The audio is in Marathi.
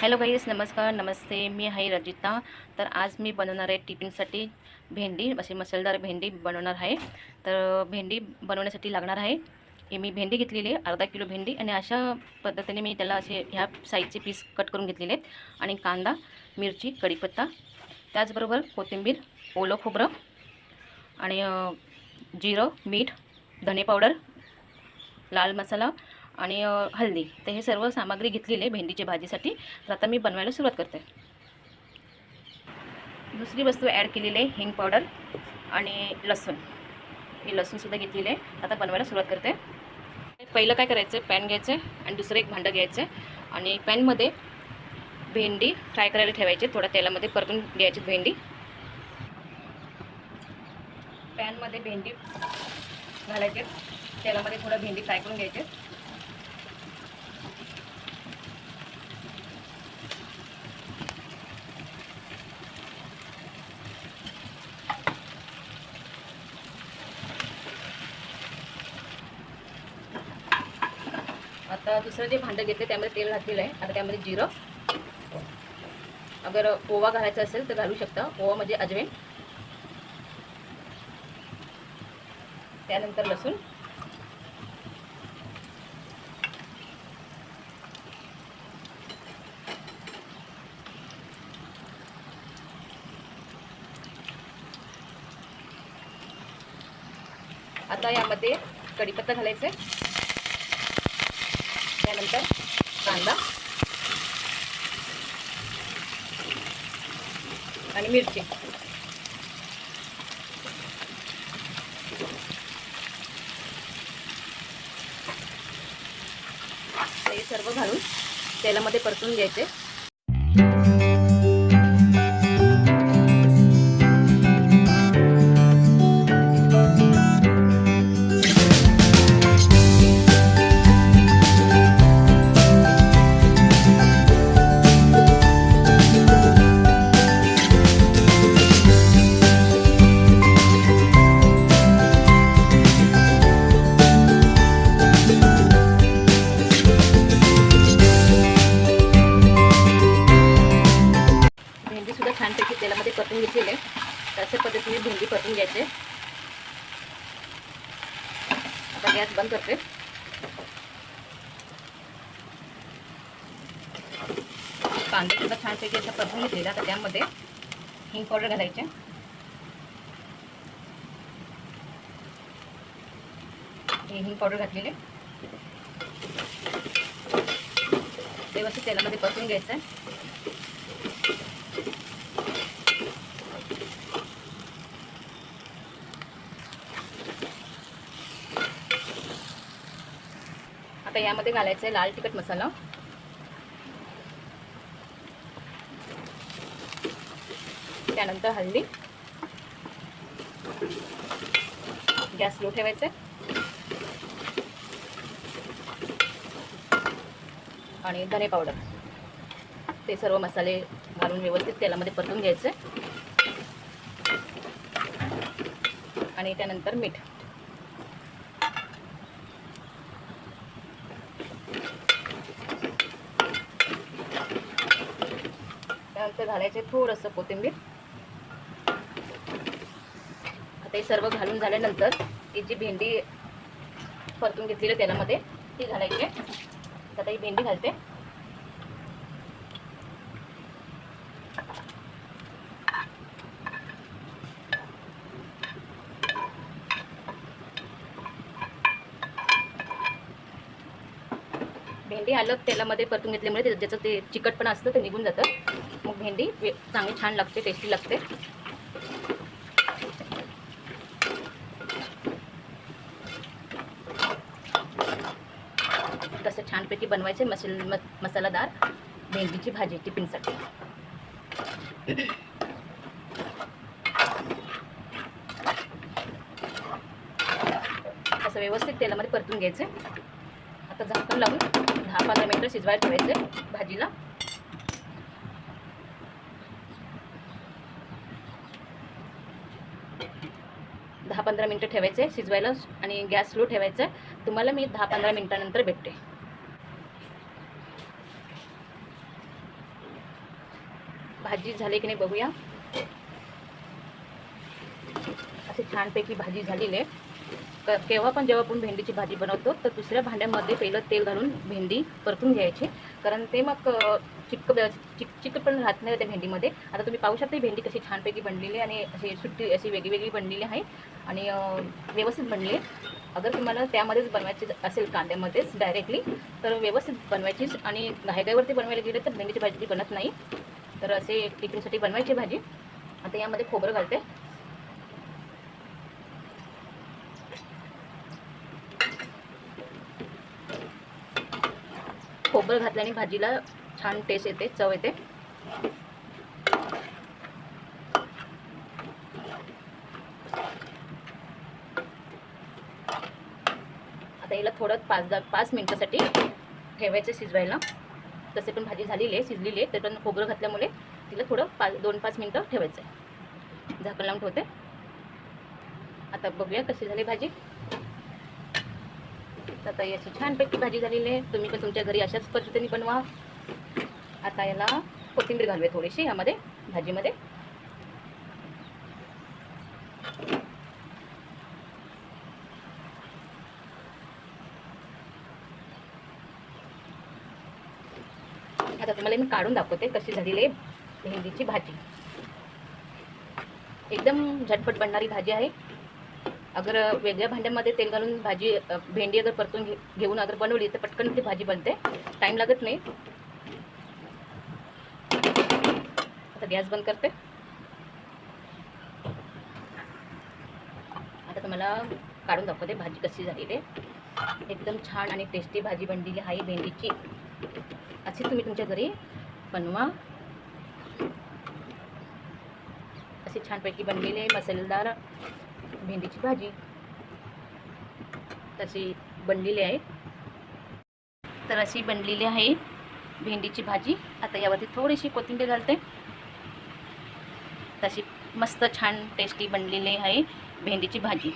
हॅलो गाईस नमस्कार नमस्ते. मी आहे रजिता. तर आज मी बनवणार आहे टिफिनसाठी भेंडी अशी मसालेदार भेंडी बनवणार आहे. तर भेंडी बनवण्यासाठी लागणार आहे. हे मी भेंडी घेतलेली आहे अर्धा किलो भेंडी. आणि अशा पद्धतीने मी त्याला असे ह्या साईजचे पीस कट करून घेतलेले आहेत. आणि कांदा मिरची कढीपत्ता त्याचबरोबर कोथिंबीर ओलं खोबरं आणि जिरं मीठ धने पावडर लाल मसाला आणि हल्दी. तर हे सर्व सामग्री घेतलेली आहे भेंडीच्या भाजीसाठी. तर आता मी बनवायला सुरुवात करते. दुसरी वस्तू ॲड केलेली आहे हिंग पावडर आणि लसूण. हे लसूणसुद्धा घेतलेली आहे. आता बनवायला सुरुवात करते. पहिलं काय करायचं? पॅन घ्यायचं आणि दुसरं एक भांडं घ्यायचं. आणि पॅनमध्ये भेंडी फ्राय करायला ठेवायची. थोड्या तेलामध्ये परतून घ्यायची भेंडी. पॅनमध्ये भेंडी घालायचे. तेलामध्ये थोडं भेंडी फ्राय करून घ्यायचे. आता दुसरं जे भांडं घेतलं त्यामध्ये तेल घातलेलं आहे. आता त्यामध्ये जिरं. अगर ओवा घालायचा असेल तर घालू शकता. ओवा म्हणजे अजवेन. त्यानंतर लसूण. आता यामध्ये कढीपत्ता घालायचा आहे त्यानंतर कांदा आणि मिरची. हे सर्व घालून तेलामध्ये परतून घ्यायचे. भेंडी आता गॅस बंद करते. कांदे सुद्धा छानपैकी असा परतून घेतलेला तर त्यामध्ये हिंग पावडर घालायचे. हिंग पावडर घातलेले. व्यवस्थित तेलामध्ये परतून घ्यायचं आहे आता यामध्ये घालायचं आहे लाल तिखट मसाला. त्यानंतर हल्दी गॅस लो ठेवायचं आणि धने पावडर. ते सर्व मसाले घालून व्यवस्थित तेलामध्ये परतून घ्यायचे. आणि त्यानंतर मीठ. त्यानंतर घालायचे थोडंसं कोथिंबीर. आता हे सर्व घालून झाल्यानंतर ही जी भेंडी परतून घेतलेली तेलामध्ये ती घालायची आता ही भेंडी घालते. भेंडी आलं तेलामध्ये परतून घेतल्यामुळे ते- ज्याचं ते चिकटपण असतं ते निघून जातं. मग भेंडी चांगली छान लागते टेस्टी लागते. तसं छानपैकी बनवायचे मसल म मसालादार भेंडीची भाजी टिफिनसाठी. असं व्यवस्थित तेलामध्ये परतून घ्यायचं आता झाकण लावून दहा पंधरा मिनटं शिजवायला ठेवायचे भाजीला. दहा पंधरा मिनटं ठेवायचे शिजवायला आणि गॅस स्लो ठेवायचा. तुम्हाला मी दहा पंधरा मिनटानंतर भेटते. भाजी झाली की नाही बघूया. अशी छानपैकी भाजी झालेली आहे. क केव्हा पण जेव्हा आपण भेंडीची भाजी बनवतो तर दुसऱ्या भांड्यामध्ये पहिलं तेल घालून भेंडी परतून घ्यायची. कारण ते मग अ, चिक चिक पण राहत नाही त्या भेंडीमध्ये. आता तुम्ही पाहू शकता भेंडी कशी छानपैकी बनलेली आहे आणि अशी सुट्टी अशी वेगळी वेगळी बनलेली आहे आणि व्यवस्थित बनली आहे. अगर तुम्हाला त्यामध्येच बनवायची असेल कांद्यामध्येच डायरेक्टली तर व्यवस्थित बनवायचीच आणि घाईघाईवरती बनवायला गेले तर भेंडीची भाजी बनत नाही. तर असे टिफिनसाठी बनवायची भाजी. आता यामध्ये खोबरं घालते. खोबरं घातल्याने भाजीला छान टेस्ट येते चव येते. आता याला थोडं पाच दहा पाच मिनटासाठी ठेवायचं शिजवायला. तसे पण भाजी झालेली आहे शिजलेली आहे तर पण खोबरं घातल्यामुळे तिला थोडं पाच दोन पाच मिनटं ठेवायचं आहे. झाकण लावून ठेवते. आता बघूया कशी झाली भाजी. आता याची छानपैकी भाजी झालेली आहे. तुम्ही पण तुमच्या घरी अशाच पद्धतीने बनवा. आता याला कोथिंबीर घालूया थोडीशी यामध्ये भाजीमध्ये. आता तुम्हाला मी काढून दाखवते कशी झालेली आहे भेंडीची भाजी. एकदम झटपट बनणारी भाजी आहे. अगर वेगळ्या भांड्यामध्ये तेल घालून भाजी भेंडी अगर परतून घे घेऊन अगर बनवली तर पटकन ती भाजी बनते. टाईम लागत नाही. आता गॅस बंद करते. आता तुम्हाला काढून दाखवते भाजी कशी झालेली आहे. एकदम छान आणि टेस्टी भाजी बनलेली आहे भेंडीची. अशी तुम्ही तुमच्या घरी बनवा. अशी छानपैकी बनलेली आहे मसालेदार भेंडीची भाजी. तशी बनलेली आहे. तर अशी बनलेली आहे भेंडीची भाजी. आता यावरती थोडीशी कोथिंबीर घालते. तशी मस्त छान टेस्टी बनलेली आहे भेंडीची भाजी.